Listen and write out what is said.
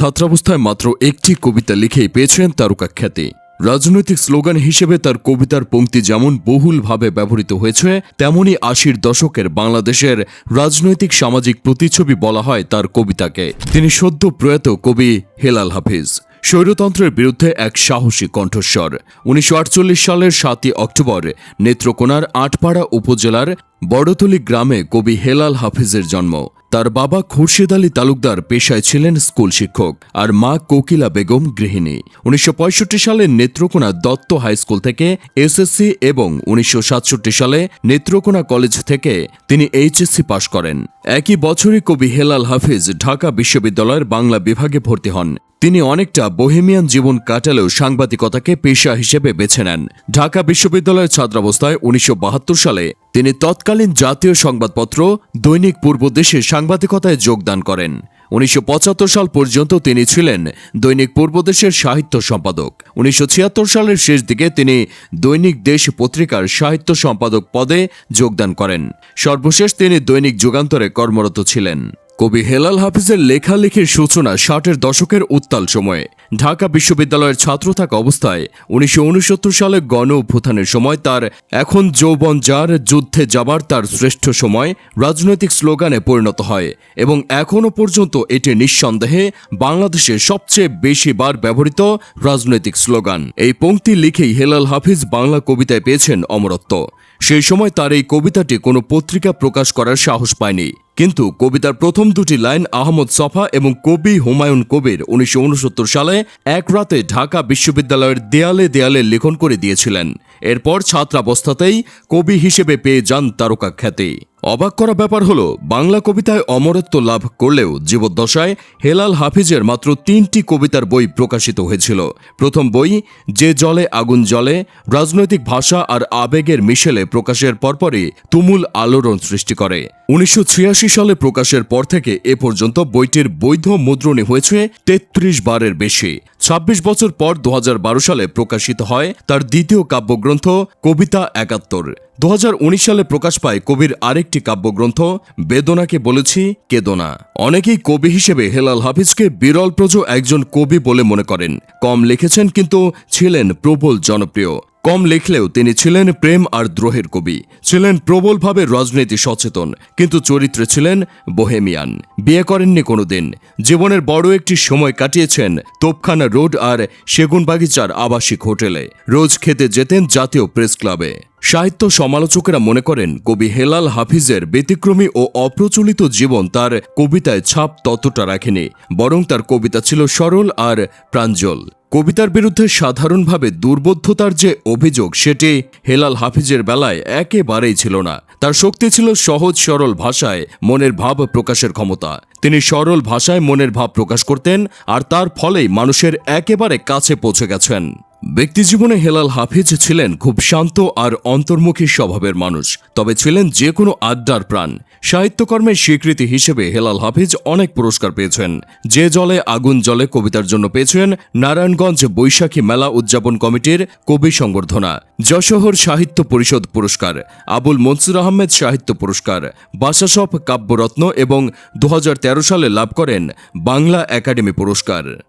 ছাত্রাবস্থায় মাত্র একটি কবিতা লিখেই পেয়েছেন তারকা খ্যাতি। রাজনৈতিক স্লোগান হিসেবে তার কবিতার পঙ্ক্তি যেমন বহুলভাবে ব্যবহৃত হয়েছে তেমনি আশির দশকের বাংলাদেশের রাজনৈতিক সামাজিক প্রতিচ্ছবি বলা হয় তার কবিতাকে। তিনি সদ্য প্রয়াত কবি হেলাল হাফিজ। স্বৈরতন্ত্রের বিরুদ্ধে এক সাহসী কণ্ঠস্বর। উনিশশো আটচল্লিশ সালের সাতই অক্টোবর নেত্রকোনার আটপাড়া উপজেলার বড়তলি গ্রামে কবি হেলাল হাফিজের জন্ম। তার বাবা খুরশেদ আলী তালুকদার পেশায় ছিলেন স্কুল শিক্ষক আর মা কোকিলা বেগম গৃহিণী। উনিশশো পঁয়ষট্টি সালে নেত্রকোনা দত্ত হাই স্কুল থেকে এসএসসি এবং উনিশশো সাতষট্টি সালে নেত্রকোনা কলেজ থেকে তিনি এইচএসসি পাশ করেন। একই বছরই কবি হেলাল হাফিজ ঢাকা বিশ্ববিদ্যালয়ের বাংলা বিভাগে ভর্তি হন। তিনি অনেকটা বোহেমিয়ান জীবন কাটালেও সাংবাদিকতাকে পেশা হিসেবে বেছে নেন। ঢাকা বিশ্ববিদ্যালয়ের ছাত্রাবস্থায় উনিশশো বাহাত্তর সালে তিনি তৎকালীন জাতীয় সংবাদপত্র দৈনিক পূর্ব দেশে সাংবাদিকতায় যোগদান করেন। উনিশশো পঁচাত্তর সাল পর্যন্ত তিনি ছিলেন দৈনিক পূর্বদেশের সাহিত্য সম্পাদক। উনিশশো ছিয়াত্তর সালের শেষ দিকে তিনি দৈনিক দেশ পত্রিকার সাহিত্য সম্পাদক পদে যোগদান করেন। সর্বশেষ তিনি দৈনিক যুগান্তরে কর্মরত ছিলেন। কবি হেলাল হাফিজের লেখালেখির সূচনা ষাটের দশকের উত্তাল সময়ে। ঢাকা বিশ্ববিদ্যালয়ের ছাত্র থাকা অবস্থায় উনিশশো ঊনসত্তর সালে গণ অভ্যুত্থানের সময় তার এখন যৌবন যার, যুদ্ধে যাবার তার শ্রেষ্ঠ সময় রাজনৈতিক স্লোগানে পরিণত হয় এবং এখনও পর্যন্ত এটি নিঃসন্দেহে বাংলাদেশে সবচেয়ে বেশি বার ব্যবহৃত রাজনৈতিক স্লোগান। এই পঙ্ক্তি লিখেই হেলাল হাফিজ বাংলা কবিতায় পেয়েছেন অমরত্ব। সেই সময় তার এই কবিতাটি কোনো পত্রিকা প্রকাশ করার সাহস পায়নি। কিন্তু কবিতার প্রথম দুটি লাইন আহমদ সফা এবং কবি হুমায়ুন কবির উনিশশো উনসত্তর সালে এক রাতে ঢাকা বিশ্ববিদ্যালয়ের দেয়ালে দেয়ালে লিখন করে দিয়েছিলেন। এরপর ছাত্রাবস্থাতেই কবি হিসেবে পেয়ে যান তারকা খ্যাতি। অবাক করা ব্যাপার হলো, বাংলা কবিতায় অমরত্ব লাভ করলেও জীবদ্দশায় হেলাল হাফিজের মাত্র তিনটি কবিতার বই প্রকাশিত হয়েছিল। প্রথম বই, যে জলে আগুন জলে রাজনৈতিক ভাষা আর আবেগের মিশেলে প্রকাশের পরপরই তুমুল আলোড়ন সৃষ্টি করে। উনিশশো ছিয়াশি সালে প্রকাশের পর থেকে এ পর্যন্ত বইটির বৈধ মুদ্রণী হয়েছে তেত্রিশ বারের বেশি। ২৬ বছর পর দু হাজার বারো সালে প্রকাশিত হয় তার দ্বিতীয় কাব্যগ্রন্থ কবিতা একাত্তর। দু হাজার উনিশ সালে প্রকাশ পায় কবির আরেকটি কাব্যগ্রন্থ, বেদনাকে বলেছি কেদনা। অনেকেই কবি হিসেবে হেলাল হাফিজকে বিরল প্রজ একজন কবি বলে মনে করেন। কম লিখেছেন কিন্তু ছিলেন প্রবল জনপ্রিয়। কম লিখলেও তিনি ছিলেন প্রেম আর দ্রোহের কবি। ছিলেন প্রবলভাবে রাজনীতি সচেতন, কিন্তু চরিত্রে ছিলেন বোহেমিয়ান। বিয়ে করেননি কোনোদিন। জীবনের বড় একটি সময় কাটিয়েছেন তোপখানা রোড আর সেগুনবাগিচার আবাসিক হোটেলে। রোজ খেতে যেতেন জাতীয় প্রেস ক্লাবে। সাহিত্য সমালোচকেরা মনে করেন কবি হেলাল হাফিজের ব্যতিক্রমী ও অপ্রচলিত জীবন তার কবিতায় ছাপ ততটা রাখেনি, বরং তার কবিতা ছিল সরল আর প্রাঞ্জল। কবিতার বিরুদ্ধে সাধারণভাবে দুর্বোধ্যতার যে অভিযোগ, সেটি হেলাল হাফিজের বেলায় একেবারেই ছিল না। তার শক্তি ছিল সহজ সরল ভাষায় মনের ভাব প্রকাশের ক্ষমতা। তিনি সরল ভাষায় মনের ভাব প্রকাশ করতেন আর তার ফলেই মানুষের একেবারে কাছে পৌঁছে গেছেন। ব্যক্তিজীবনে হেলাল হাফিজ ছিলেন খুব শান্ত আর অন্তর্মুখী স্বভাবের মানুষ, তবে ছিলেন যে কোনো আড্ডার প্রাণ। সাহিত্যকর্মের স্বীকৃতি হিসেবে হেলাল হাফিজ অনেক পুরস্কার পেয়েছেন। যে জলে আগুন জলে কবিতার জন্য পেয়েছেন নারায়ণগঞ্জ বৈশাখী মেলা উদযাপন কমিটির কবি সংবর্ধনা, যশোহর সাহিত্য পরিষদ পুরস্কার, আবুল মনসুর আহমেদ সাহিত্য পুরস্কার বাসাসপ কাব্যরত্ন এবং দু সালে লাভ করেন বাংলা একাডেমি পুরস্কার।